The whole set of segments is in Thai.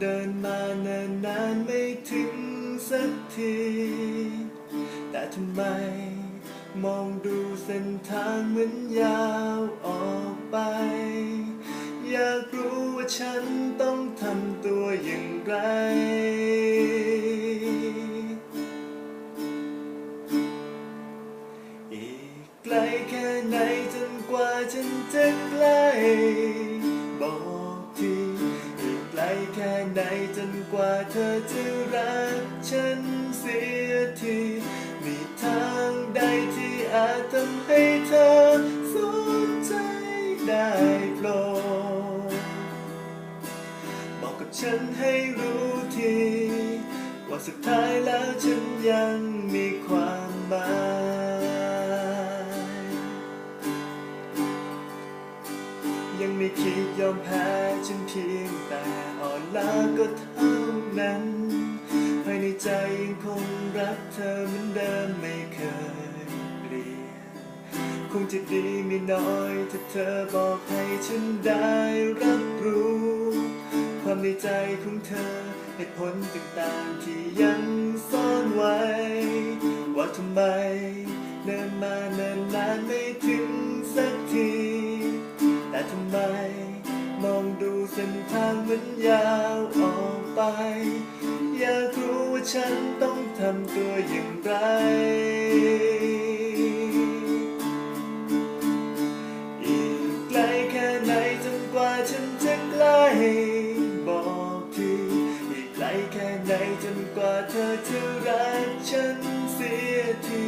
เดินมานินนานไม่ถึงสักที แต่ทำไม มองดูเส้นทางเหมือนยาวออกไป อยากรู้ว่าฉันต้องทำตัวอย่างไร อีกไกลแค่ไหนจนกว่าฉันจะใกล้ นจนกว่าเธอจะรักฉันเสียทีมีทางใดที่อาจทำให้เธอสนใจได้โปรดบอกกับฉันให้รู้ที ว่าสุดท้ายแล้วฉันยังมีความ ไม่คิดยอมแพ้ฉันเพียงแต่อ่อนล้าก็เท่านั้นภายในใจยังคงรักเธอเหมือนเดิมไม่เคยเปลี่ยนคงจะดีไม่น้อยถ้าเธอบอกให้ฉันได้รับรู้ ความในใจของเธอเหตุผลต่างๆที่ยังซ่อนไว้ ว่าทำไมเดินมาเนินนานไม่ถึงสักที อกไปอยากรู้ว่าฉันต้องทำตัวอย่างไร อีกไกลแค่ไหนจนกว่าฉันจะใกล้บอกทีอีกไกลแค่ไหนจนกว่าเธอจะรักฉันเสียที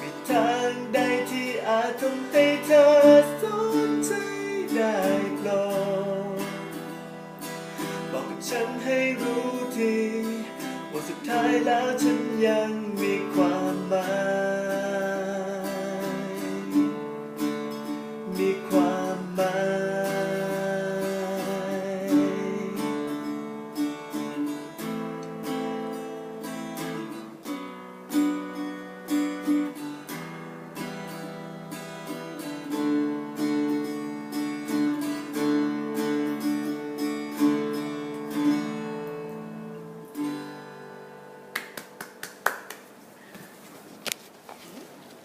มีทางใดที่อาจทำให้เธอ ทีว่าสุดท้ายแล้วฉันยังมีความหมาย